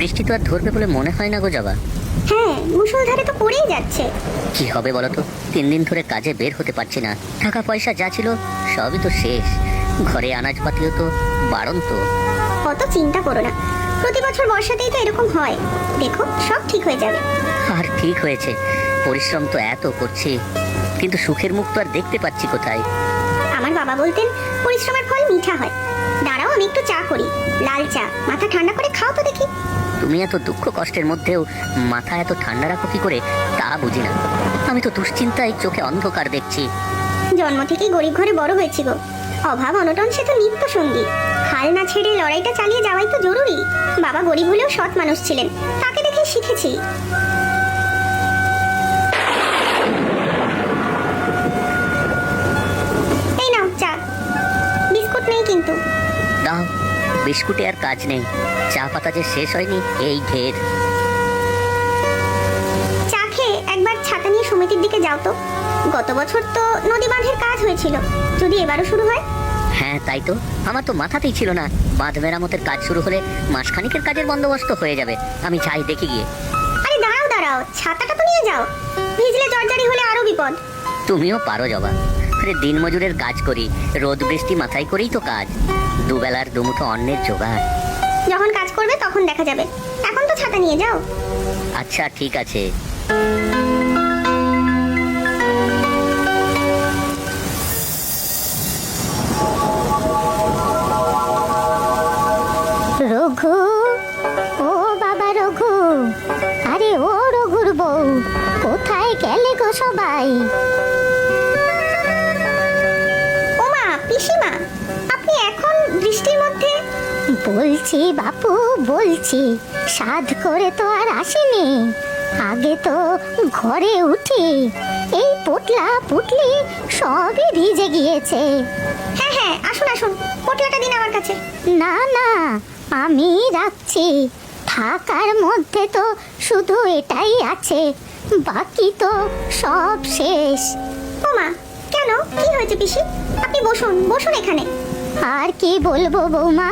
বৃষ্টি তো আর ধরবে বলে মনে হয় না গো জবা হ্যাঁ মুষলধারে তো পড়েই যাচ্ছে। কি হবে বলো তো? তিন দিন ধরে কাজে বের হতে পারছি না। টাকা পয়সা যা ছিল সবই তো শেষ। ঘরে আনাজপাতিও তো বারণ তো অত চিন্তা করো না। প্রতি বছর বর্ষাতেই তো এরকম হয়। দেখো সব ঠিক হয়ে যাবে। আর ঠিক হয়েছে। পরিশ্রম তো এত করছি। কিন্তু সুখের মুখ তো আর দেখতে পাচ্ছি কোথায়? আমার বাবা বলতেন পরিশ্রমের ফল মিঠা হয়। তুমি এত দুঃখ কষ্টের মধ্যেও মাথা এত ঠান্ডা রাখো কি করে তা বুঝি না। আমি তো দুশ্চিন্তায় চোখে অন্ধকার দেখছি। জন্ম থেকেই গরিব ঘরে বড় হয়েছি গো। অভাব অনটন সে তো নিত্য সঙ্গী হাল না ছেড়ে লড়াইটা চালিয়ে যাওয়াই তো জরুরি। বাবা গরিব হলেও সৎ মানুষ ছিলেন। তাকে দেখে শিখেছি। এই নাও চা। বিস্কুট নেই কিন্তু। বিস্কুটে আর কাজ নেই। চা পাতা যে শেষ হয়নি এই ঢের। চা খেয়ে একবার ছাতা নিয়ে সমিতির দিকে যাও তো। গত বছর তো নদী বাঁধের কাজ হয়েছিল। যদি এবারও শুরু হয়? হ্যাঁ তাই তো। আমার তো মাথাতেই ছিল না। বাঁধ মেরামতের কাজ শুরু হলে মাসখানিকের কাজের বন্দোবস্ত হয়ে যাবে। আমি চাই দেখি গিয়ে। আরে দাঁড়াও দাঁড়াও। ছাতাটা তো নিয়ে যাও। ভিজলে জর্জারি হলে আরও বিপদ। তুমিও পারো জবা। আরে দিন মজুরের কাজ করি। রোদ বৃষ্টি মাথায় করেই তো কাজ। দুবেলার দুমুঠো অন্যের জোগাড়। যখন কাজ করবে তখন দেখা যাবে। এখন তো ছাতা নিয়ে যাও। আচ্ছা ঠিক আছে। রঘু ও বাবা রঘু আরে ও রঘুর বউ কোথায় গেলে গো সবাই? বলছি বাপু বলছি সাধ করে তো আর আসেনি। আগে তো ঘরে উঠি এই পুটলা পুটলি সবই ভিজে গিয়েছে। হ্যাঁ হ্যাঁ আসুন আসুন পটলাটা দিন আমার কাছে। না না আমি রাখছি। থাকার মধ্যে তো শুধু এটাই আছে বাকি তো সব শেষ। ওমা কেন? কি হয়েছে পিসি? আপনি বসুন বসুন এখানে। আর কি বলব বৌমা?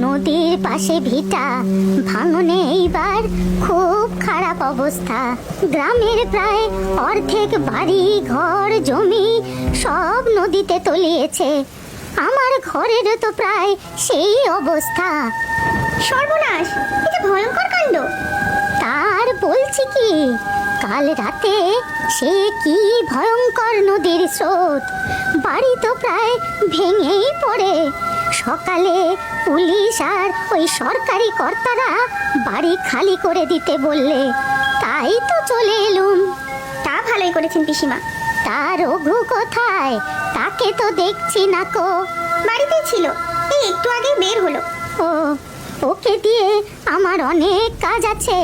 নদীর পাশে ভিটা ভাঙনে এইবার খুব খারাপ অবস্থা। গ্রামের প্রায় অর্ধেক বাড়ি ঘর জমি সব নদীতে তলিয়েছে। আমার ঘরের তো প্রায় সেই অবস্থা। সর্বনাশ! এটা ভয়ঙ্কর কাণ্ড। তার বলছি কি কাল রাতে সে কি ভয়ঙ্কর নদীর স্রোত? বাড়ি তো প্রায় ভেঙেই পড়ে। সকালে পুলিশ আর ওই সরকারি কর্তারা বাড়ি খালি করে দিতে বললে তাই তো চলে এলুম। তা ভালোই করেছেন পিসিমা। তার রঘু কোথায়? তাকে তো দেখছি না কো। বাড়িতেই ছিল। এই একটু আগে বের হলো। ও ওকে দিয়ে আমার অনেক কাজ আছে।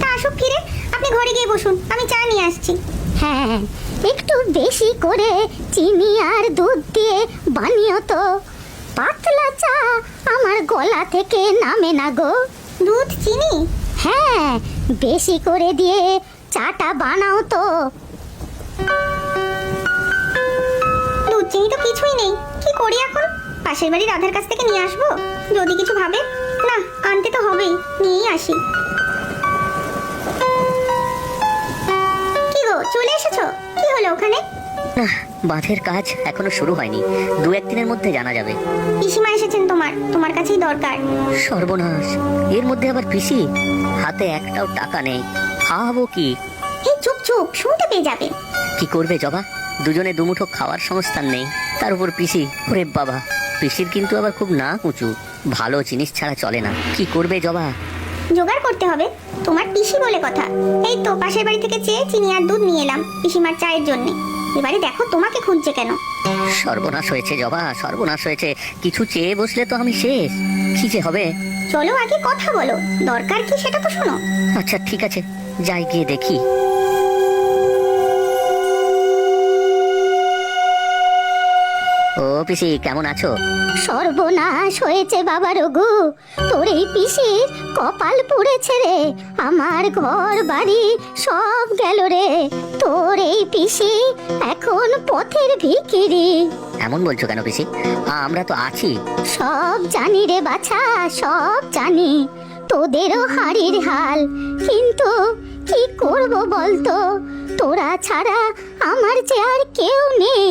তা আসুক ফিরে। আপনি ঘরে গিয়ে বসুন আমি চা নিয়ে আসছি। হ্যাঁ একটু বেশি করে চিনি আর দুধ দিয়ে বানিও তো। পাতলা চা আমার গলা থেকে নামে না গো। দুধ চিনি? হ্যাঁ বেশি করে দিয়ে চাটা বানাও তো। দুধ চিনি তো কিছুই নেই। কি করি এখন? পাশের বাড়ির রাধার কাছ থেকে নিয়ে আসব? যদি কিছু ভাবে? না আনতে তো হবেই নিয়েই আসি। চলে এসেছ? কি হলো ওখানে? না বাঁধের কাজ এখনও শুরু হয়নি। দু একদিনের মধ্যে জানা যাবে। পিসিমা এসেছেন তোমার। তোমার কাছেই দরকার। সর্বনাশ। এর মধ্যে আবার পিসি? হাতে একটাও টাকা নেই। খাওয়াবো কি? এই চুপ চুপ। শুনতে পেয়ে যাবে। কি করবে জবা? দুজনে দুমুঠো খাওয়ার সংস্থান নেই। তার উপর পিসি। ওরে বাবা। পিসির কিন্তু আবার খুব না উঁচু। ভালো জিনিস ছাড়া চলে না। কি করবে জবা? জোগাড় করতে হবে। তোমার পিসি বলে কথা। এই তো পাশের বাড়ি থেকে চেয়ে চিনি আর দুধ নিয়ে এলাম পিসিমার চায়ের জন্যে। এবারে দেখো তোমাকে খুঁজছে কেন। সর্বনাশ হয়েছে জবা সর্বনাশ হয়েছে। কিছু চেয়ে বসলে তো আমি শেষ। কি যে হবে? চলো আগে কথা বলো। দরকার কি সেটা তো শোনো। আচ্ছা ঠিক আছে। যাই গিয়ে দেখি। পিসি কেমন আছো? সর্বনাশ হয়েছে বাবা রঘু। তোর এই পিসির কপাল পুড়েছে রে। আমার ঘর বাড়ি সব গেল রে। তোর এই পিসি এখন পথের ভিখিরি। এমন বলছো কেন পিসি? আমরা তো আছি। সব জানি রে বাছা সব জানি। তোদেরও হাড়ির হাল। কিন্তু কি করব বলতো? তোরা ছাড়া আমার যে আর কেউ নেই।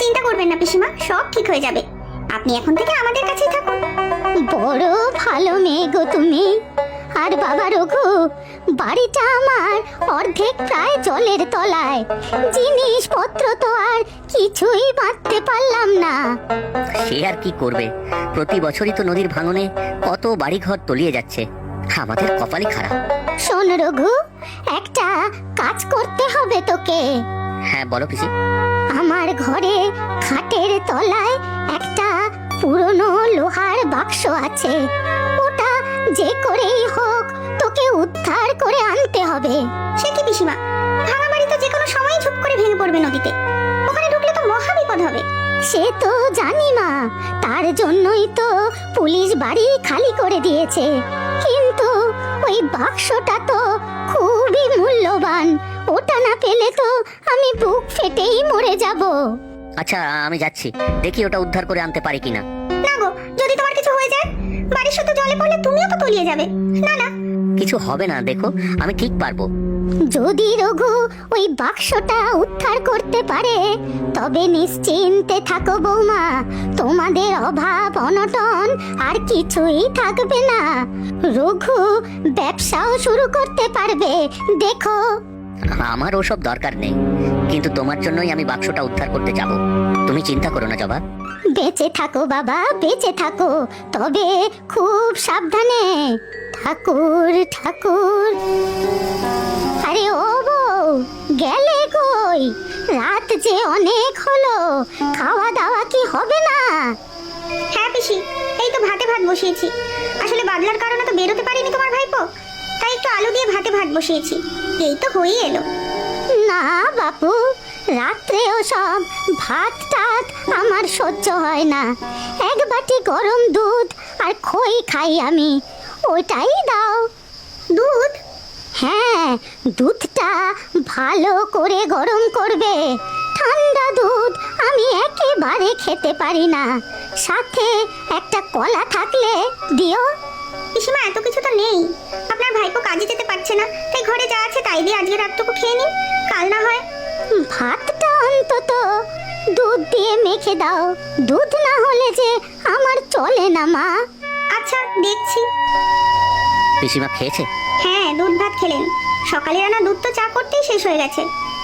চিন্তা করবেন না পিসিমা। সব ঠিক হয়ে যাবে। আপনি এখন থেকে আমাদের কাছেই থাকুন। বড় ভালো মেয়ে গো তুমি। আর বাবা রঘু বাড়িটা আমার অর্ধেক প্রায় জলের তলায়। জিনিসপত্র তো আর কিছুই বাঁধতে পারলাম না। সে আর কি করবে? প্রতি বছরই তো নদীর ভাঙনে কত বাড়িঘর তলিয়ে যাচ্ছে। আমাদের কপালই খারাপ। শোন রঘু একটা কাজ করতে হবে তোকে। হ্যাঁ বলো পিসি। আমার ঘরে খাটের তলায় একটা পুরনো লোহার বাক্স আছে। ওটা যে করেই হোক তোকে উদ্ধার করে আনতে হবে। সে কি পিসিমা? ভাঙা বাড়ি তো যে কোনো সময় চুপ করে ভেঙে পড়বে নদীতে। ওখানে ঢুকলে তো মহা বিপদ হবে। সে তো জানি মা তার জন্যই তো পুলিশ বাড়ি খালি করে দিয়েছে। কিন্তু ওই বাক্সটা তো খুবই মূল্যবান ওটা না পেলে তো আমি বুক ফেটেই মরে যাব। আচ্ছা আমি যাচ্ছি। দেখি ওটা উদ্ধার করে আনতে পারি কিনা। না গো যদি তোমার কিছু হয়ে যায় বাড়ির শুধু জলে পড়লে তুমিও তো তলিয়ে যাবে। না না। কিছু হবে না দেখো আমি ঠিক পারব। যদি রঘু ওই বাক্সটা উদ্ধার করতে পারে তবে নিশ্চিন্তে থাকো বৌমা তোমাদের অভাব অনটন আর কিছুই থাকবে না। রঘু ব্যবসাও শুরু করতে পারবে দেখো। আমার ওসব দরকার নেই। কিন্তু তোমার জন্যই আমি বাক্সটা উদ্ধার করতে যাব। তুমি চিন্তা করো না জবা বেঁচে থাকো বাবা বেঁচে থাকো। তবে খুব সাবধানে। ঠাকুর ঠাকুর। আরে ও বউ গেলে কই? রাত যে অনেক হলো খাওয়া দাওয়া কি হবে না? হ্যাঁ পিসি এই তো ভাতে ভাত বসিয়েছি। আসলে বাদলার কারণে তো বেরোতে পারিনি তোমার ভাইপো। তাই একটু আলু দিয়ে ভাতে ভাত বসিয়েছি। এই তো হয়েই এলো। না বাপু রাত্রেও সব ভাত টাত আমার সহ্য হয় না। এক বাটি গরম দুধ আর খই খাই আমি ওটাই দাও। দুধ? হ্যাঁ দুধটা ভালো করে গরম করবে। ঠান্ডা দুধ আমি একেবারে খেতে পারি না। সাথে একটা কলা থাকলে দিও। পিসিমা এত কিছু তো নেই। আপনার ভাইপো কাজে যেতে পারছে না তাই ঘরে যা আছে তাই দিয়ে আজকে রাতটুকু খেয়ে নিন। কাল না হয় ভাতটা অন্তত দুধ দিয়ে মেখে দাও। দুধ না হলে যে আমার চলে না মা। আচ্ছা দেখছি। পিসিমা খেয়েছে? হ্যাঁ দুধ ভাত খেলেন। সকালে রান্না দুধ তো চা করতেই শেষ হয়ে গেছে।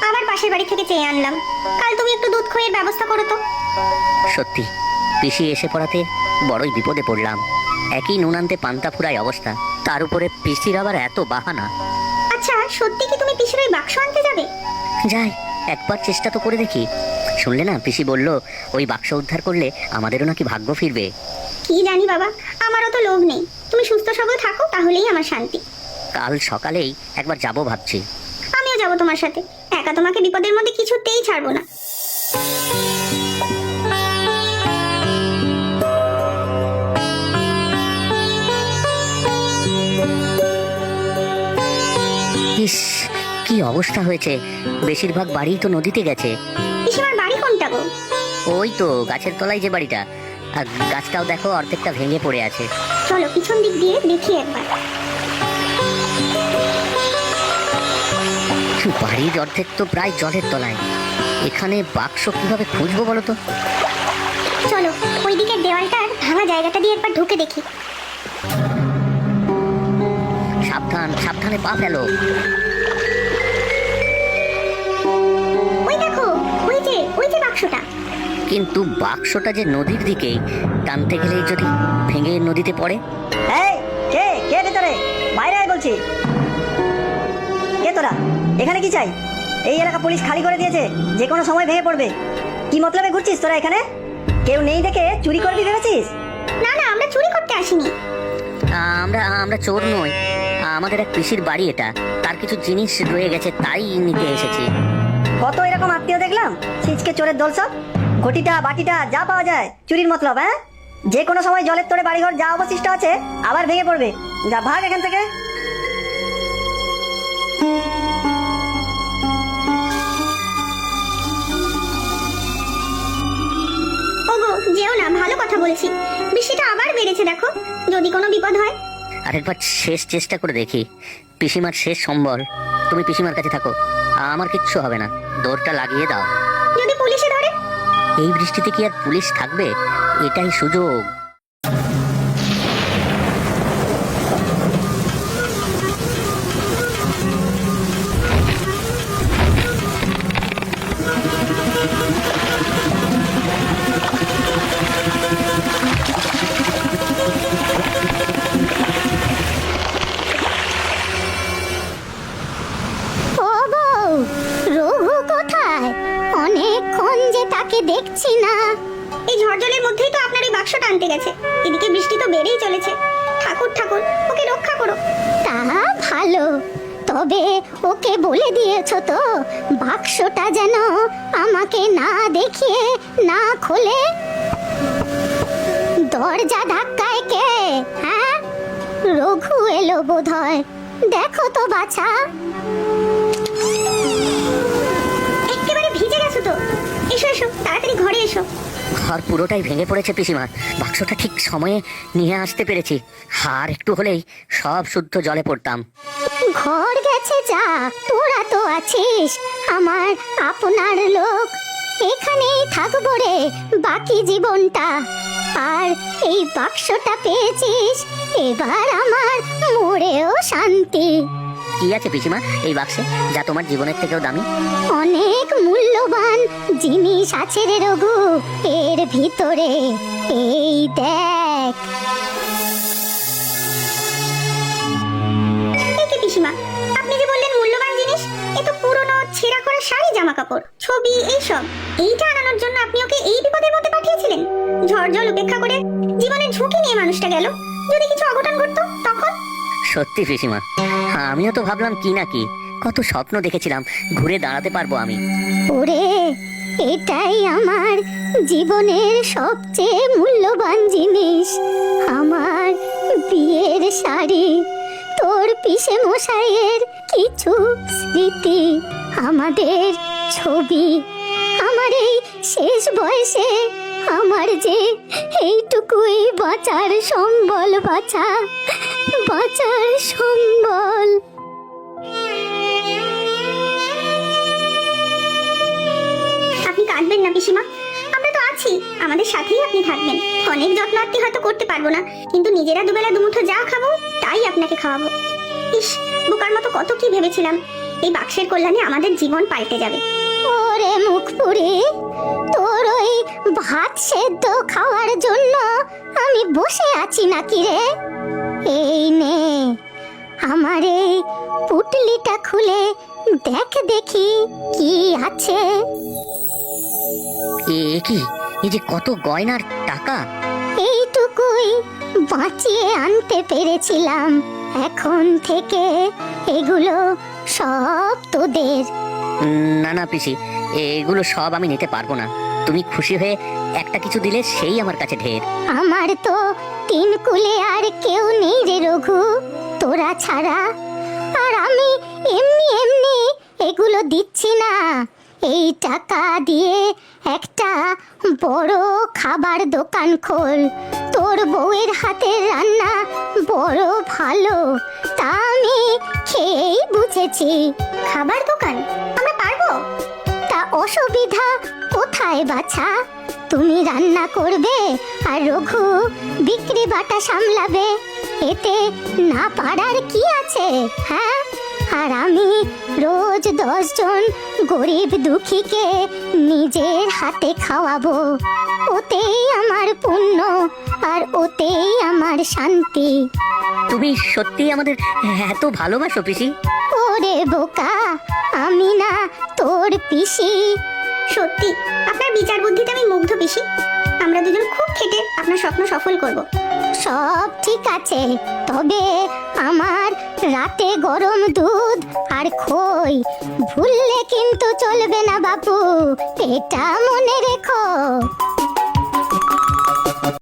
আবার পাশের বাড়ি থেকে চেয়ে আনলাম। কাল তুমি একটু দুধ খইয়ের ব্যবস্থা করো তো। সত্যি পিসি এসে পড়াতে বড়ই বিপদে পড়লাম। একই নুন আনতে পান্তা ফুরাই অবস্থা। তার উপরে পিসির আবার এত বাহানা। আচ্ছা সত্যি কি তুমি পিসির ওই বাক্স আনতে যাবে? যাই একবার চেষ্টা তো করে দেখি। শুনলে না পিসি বলল ওই বাক্স উদ্ধার করলে আমাদেরও নাকি ভাগ্য ফিরবে। কি জানি বাবা আমারও তো লোভ নেই। তুমি সুস্থ সবল থাকো তাহলেই আমার শান্তি। কাল সকালেই একবার যাব ভাবছি। আমিও যাব তোমার সাথে। একা তোমাকে বিপদের মধ্যে কিছুতেই ছাড়বো না। কি অবস্থা হয়েছে? বেশিরভাগ বাড়ি তো নদীতে গেছে। পিসিমার বাড়ি কোনটা গো? ওই তো গাছের তলায় যে বাড়িটা। আর গাছটাও দেখো অর্ধেকটা ভেঙে পড়ে আছে। চলো পিছন দিক দিয়ে দেখি একবার। বাড়ির অর্ধেক তো প্রায় জলের তলায়। এখানে বাক্স কীভাবে খুঁজবো বলো তো? চলো ওই দিকের দেওয়ালটার ভাঙা জায়গাটা দিয়ে একবার ঢুকে দেখি। সাবধান সাবধানে পা ফেলো। কিন্তু বাক্সটা যে নদীর দিকেই টানতে গেলেই যদি ভেঙে নদীতে পড়ে? এই কে? কে ভেতরে? বাইরে আয় বলছি। কে তোরা? এখানে কি চাই? এই এলাকা পুলিশ খালি করে দিয়েছে যে কোনো সময় ভেঙে পড়বে। কি মতলবে ঘুরছিস তোরা এখানে? কেউ নেই দেখে চুরি করবি ভেবেছিস? না না আমরা চুরি করতে আসিনি। আমরা আমরা চোর নই। আমাদের এক পিসির বাড়ি এটা। তার কিছু জিনিস রয়ে গেছে তাই নিতে এসেছি। কত এরকম আত্মীয় দেখলাম? ছিচকে চোরের দল সব? ঘটিটা বাটিটা যা পাওয়া যায় চুরির মতলব হ্যাঁ? যে কোনো সময় জলের তোরে বাড়িঘর যা অবশিষ্ট আছে আবার ভেঙে পড়বে। যা ভাগ এখান থেকে। ওগো যেও না ভালো কথা বলছি। বৃষ্টিটা আবার বেড়েছে দেখো। যদি কোনো বিপদ হয়। আরেকবার শেষ চেষ্টা করে দেখি। পিসিমার শেষ সম্বল। তুমি পিসিমার কাছে থাকো। আমার কিচ্ছু হবে না। দৌড়টা লাগিয়ে দাও। যদি পুলিশে ধরে এই বৃষ্টিতে কি আর পুলিশ থাকবে? এটাই সুযোগ। দেখছি না। এই ঝড়জলের মধ্যেই তো আপনার এই বাক্সটা আনতে গেছে। এদিকে বৃষ্টি তো বেড়েই চলেছে। ঠাকুর ঠাকুর, ওকে রক্ষা করো। তা ভালো। তবে ওকে বলে দিয়েছ তো, বাক্সটা যেন আমাকে না দেখিয়ে, না খোলে। দরজা ধাক্কায় কে? হ্যাঁ? রঘু এলো বোধহয়। দেখো তো বাছা। একেবারে ভিজে গেছো তো। এসো তাড়াতাড়ি ঘরে এসো। ঘর পুরোটাই ভেঙে পড়েছে পিসিমার বাক্সটা ঠিক সময়ে নিয়ে আসতে পেরেছি। হার একটু হলেই সব শুদ্ধ জলে পড়তাম। ঘর গেছে যা তোরা তো আছিস। আমার আপনার লোক। এখানেই থাকব রে বাকি জীবনটা। আর এই বাক্সটা পেয়েছিস এবার আমার মরেও শান্তি। কি আছে পিসিমা এই বাক্সে যা তোমার জীবনের থেকেও দামি? অনেক মূল্যবান জিনিস আছে রে রঘু। এর ভিতরে এই দেখ। পিসিমা? আপনি যে বললেন মূল্যবান জিনিস এ তো পুরনো ছেঁড়া করা শাড়ি জামা কাপড় ছবি এইসব। এইটা আনানোর জন্য আপনি ওকে এই বিপদের মধ্যে পাঠিয়েছিলেন। ঝড় জল উপেক্ষা করে জীবনের ঝুঁকি নিয়ে মানুষটা গেল। যদি কিছু অঘটন ঘটতো তখন সত্যি পিসিমা আমিও তো ভাবলাম কি না কি। কত স্বপ্ন দেখেছিলাম, ঘুরে দাঁড়াতে পারব আমি। ওরে, এটাই আমার জীবনের সবচেয়ে মূল্যবান জিনিস। আমার বিয়ের শাড়ি, তোর পিসে মশাইয়ের কিছু স্মৃতি, আমাদের ছবি। আমার এই শেষ বয়সে আমার যে এইটুকুই বাঁচার সম্বল বাঁচা বাঁচার সম্বল। আপনি কাঁদবেন না পিসিমা। আমরা তো আছি। আমাদের সাথেই আপনি থাকবেন। অনেক যত্ন আত্মি হয়তো করতে পারব না। কিন্তু নিজেরা দুবেলা দুমুঠো যা খাব, তাই আপনাকে খাওয়াবো। ইস, বোকার মতো কত কি ভেবেছিলাম। এই বাক্সের কল্যাণে আমাদের জীবন পাল্টে যাবে। ওরে মুখ পুরি তোর ওই ভাত সেদ্ধ খাওয়ার জন্য আমি বসে আছি নাকি রে? এই নে। আমার এই পুটলিটা খুলে দেখ দেখি কি আছে। এ কি? এই যে কত গয়নার টাকা। এইটুকুই বাঁচিয়ে আনতে পেরেছিলাম। এখন থেকে এগুলো সব তোদের। না না পিসি এগুলো সব আমি নিতে পারব না। তুমি খুশি হয়ে একটা কিছু দিলে সেই আমার কাছে ঢের। আমার তো তিন কুলে আর কেউ নেই রে রঘু। তোরা ছাড়া আর আমি এমনি এমনি এগুলো দিচ্ছি না। এই টাকা দিয়ে একটা বড় খাবার দোকান খোল। তোর বউয়ের হাতের রান্না বড় ভালো। তা আমি খেয়েই বুঝেছি। খাবার দোকান? আমরা অসুবিধা? কোথায় বাছা? তুমি রান্না করবে আর রঘু বিক্রি বাটা সামলাবে। এতে না পারার কি আছে হ্যাঁ? আর আমি রোজ দশজন গরিব দুঃখীকে নিজের হাতে খাওয়াবো। ওতেই আমার পুণ্য আর ওতেই আমার শান্তি। তুমি সত্যি আমাদের এত ভালোবাসো, পিসি। ওরে বোকা, আমি না তোর পিসি। সত্যি, আপনার বিচার বুদ্ধিতে আমি মুগ্ধ, পিসি। আমরা দুজন খুব খেটে আপনার স্বপ্ন সফল করব। সব ঠিক আছে, তবে আমার রাতে গরম দুধ আর খই ভুললে কিন্তু চলবে না, বাপু। এটা মনে রেখো।